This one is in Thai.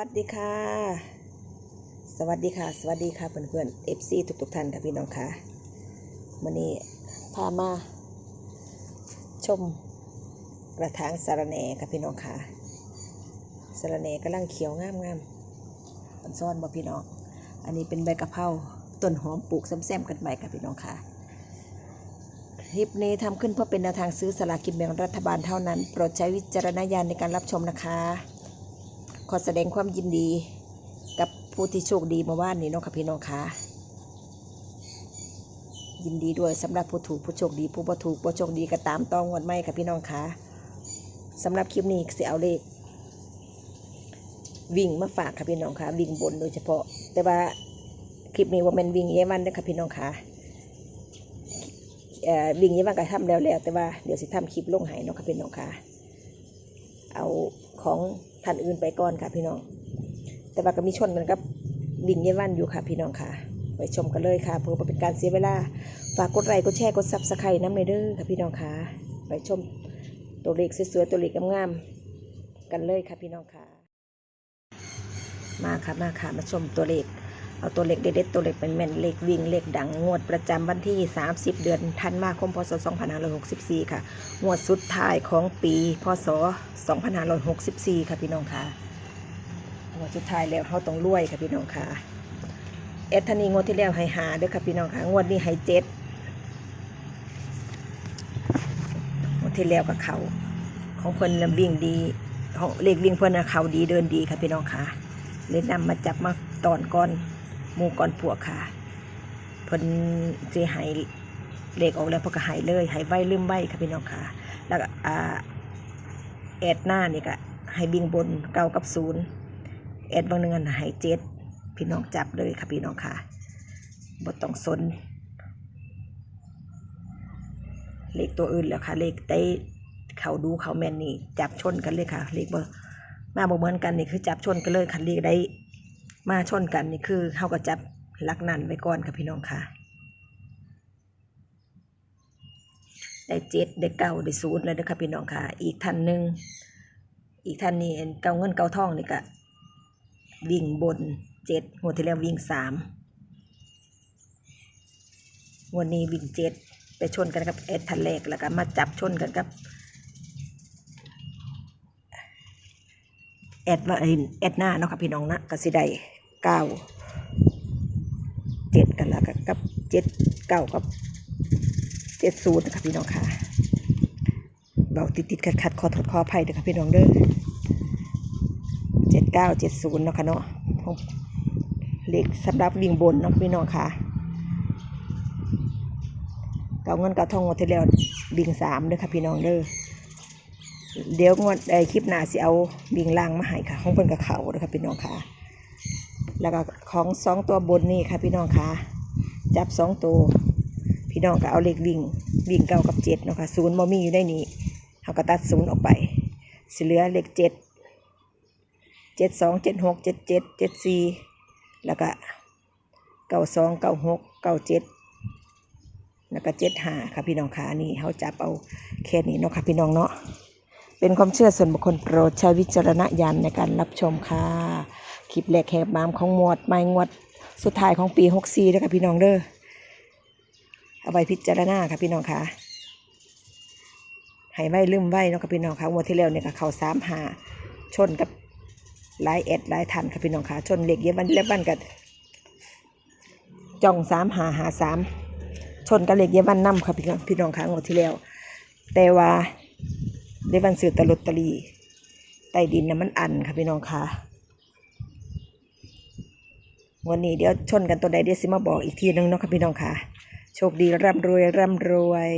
สวัสดีค่ะ สวัสดีค่ะ สวัสดีค่ะเพื่อนๆ FC ทุกๆท่านค่ะพี่น้องค่ะวันนี้พามา ชมกระถางสารแหน่ค่ะพี่น้องค่ะสารแหน่กำลังเขียวงามงามๆอันซ่อนบ่พี่น้อง อันนี้เป็นใบกะเพราต้นหอมปลูกซ้ำๆกันไปค่ะพี่น้องค่ะคลิปนี้ทำขึ้นเพื่อเป็นแนวทางซื้อสลากกินแบ่งรัฐบาลเท่านั้น โปรดใช้วิจารณญาณในการรับชมนะคะ ขอแสดงความยินดีกับผู้ที่โชคดีเมาว่านนี้เนาะค่ะพี่น้องค่ะยินดีด้วยสำหรับผู้ถูกผู้โชคดี ผู้บ่ถูกผู้โชคดีก็ตามต้องวันไม่ค่ะพี่น้องค่ะสำหรับคลิปนี้สิเอาเลข วิ่งมาฝากค่ะพี่น้องค่ะ วิ่งบนโดยเฉพาะ แต่ว่าคลิปนี้ว่ามันวิ่งเยวันเด้อค่ะพี่น้องค่ะเอ่อวิ่งเยวันก็ทำแล้วแล้วแต่ว่าเดี๋ยวสิทำคลิปลงห้เนาะค่ะพี่น้องค่ะ เอาของ ท่านอื่นไปก่อนค่ะพี่น้อง แต่ว่าก็มีชนกันกับดิ่งเยวันอยู่ค่ะพี่น้องค่ะ ไปชมกันเลยค่ะเพื่อเป็นการเสียเวลา ฝากกดไลค์กดแชร์กดซับสไครต์น้ำในเด้อค่ะพี่น้องค่ะ ไปชมตัวเลขสวยๆตัวเลขงามๆกันเลยค่ะพี่น้องค่ะ มาค่ะมาค่ะมาชมตัวเลข เอาตัวเลขเด็ดๆตัวเลขเป็นแม่นเลขวิ่งเลขดังงวดประจำวันที่ 30 เดือนธันวาคมพศ 2564 ค่ะ งวดสุดท้ายของปีพศ 2564 ค่ะพี่น้องค่ะงวดสุดท้ายแล้วเขาต้องรวยค่ะพี่น้องค่ะเอธานีงวดที่แล้วให้หาเด้อค่ะพี่น้องค่ะงวดนี้ให้เจ็ดงวดที่แล้วกับเขาของเพิ่นน่ะวิ่งดีของเลขวิ่งเพิ่นนะเขาดีเดินดีค่ะพี่น้องค่ะเลยนำมาจับมาตอนก้อน หมูก้อนปวกค่ะเพิ่นสิหายเลขออกแล้วเพนก็หายเลยหายไว้ลืมไว้ค่ะพี่น้องค่ะ แล้วก็อ่าแอดหน้านี่ก็ให้บิงบนเก้ากับศูนย์แอดบางหนึงอันหายเจ็ดพี่น้องจับเลยค่ะพี่น้องค่ะบ่ต้องสนเลขตัวอื่นแล้วค่ะ เลขได้เขาดูเขาแมนนี่จับชนกันเลยค่ะ เลขบอร์มาบ่เหมือนกันนี่คือจับชนกันเลยค่ะเลขได้ มาชนกันนี่คือเขาก็จับลักนันไว้ก่อนค่ะพี่น้องค่ะ ได้เจ็ดได้เก้าได้ศูนย์แล้วเด้อค่ะพี่น้องค่ะ อีกท่านหนึ่งอีกท่านนี้เก้าเงินเก้าทองนี่ก็วิ่งบนเจ็ดหัวดที่แล้ววิ่งสามงวันนี้วิ่งเจ็ดไปชนกันกับเอ็ดทันแรกแล้วก็มาจับชนกันกับ แอดว่าแอดหน้าเนาะค่ะพี่น้องนะก็สิได้เก้าเจ็ดกันล้วก็กับเจ็ดเก้ากับเจ็ดศูนย์นะคะพี่น้องค่ะเบาติดติดขัดขัดขอโทษขออภัยเด้อค่ะพี่น้องเด้อเจ็ดเก้าเจ็ดศูนย์เนาะค่ะเนาะเลขสำหรับวิ่งบนเนาะพี่น้องค่ะเก่าเงินเก่าทองงวดที่แล้ววิ่งสามเด้อค่ะพี่น้องเด้อ เดี๋ยวงวดไอคลิปหน้าสิเอาวิ่งล่างมาให้ค่ะของเพิ่นกับเขาเด้อค่ะพี่น้องค่ะ แล้วก็ของสองตัวบนนี่ค่ะ พี่น้องค่ะ จับสองตัวพี่น้องก็เอาเลขวิ่งวิ่งเก้ากับเจ็ดเนาะค่ะศูนย์บ่มีอยู่ในนี้เขาก็ตัดศูนย์ออกไปสิเหลือเลขเจ็ดเจ็ดสองเจ็ดหกเจ็ดเจ็ดเจ็ดสี่แล้วก็เก้าสองเก้าหกเก้าเจ็ดแล้วก็เจ็ดห้าค่ะพี่น้องค่ะอันนี่เขาจับเอาแค่นี้เนาะค่ะพี่น้องเนาะ เป็นความเชื่อส่วนบุคคลโปรดใช้วิจารณญาณในการรับชมค่ะ คลิปแรกแหกมามของหมวดไม่งวดสุดท้ายของปีหกสี่ด้วยค่ะพี่น้องเด้อ เอาไปพิจารณาค่ะพี่น้องค่ะให้ไว้ลืมไว้เนาะค่ะพี่น้องค่ะงวดที่แล้วเนี่ยก็เขาสามหาชนกับหลายแอดหลายทันค่ะพี่น้องค่ะชนเหล็กเยอะวันเล็บวันกับจ่องสามหาหาสามชนกับเหล็กเยอะวันนํค่ะพี่น้องพี่น้องค่ะงวดที่แล้วแต่ว่า ได้วันซื้อตะลอตเตอรี่ใต้ดินนะมันอันค่ะพี่น้องค่ะวันนี้เดี๋ยวชนกันตัวใดเดี๋ยวสิมาบอกอีกทีนึงเนาะค่ะพี่น้องค่ะ โชคดีร่ำรวยร่ำรวย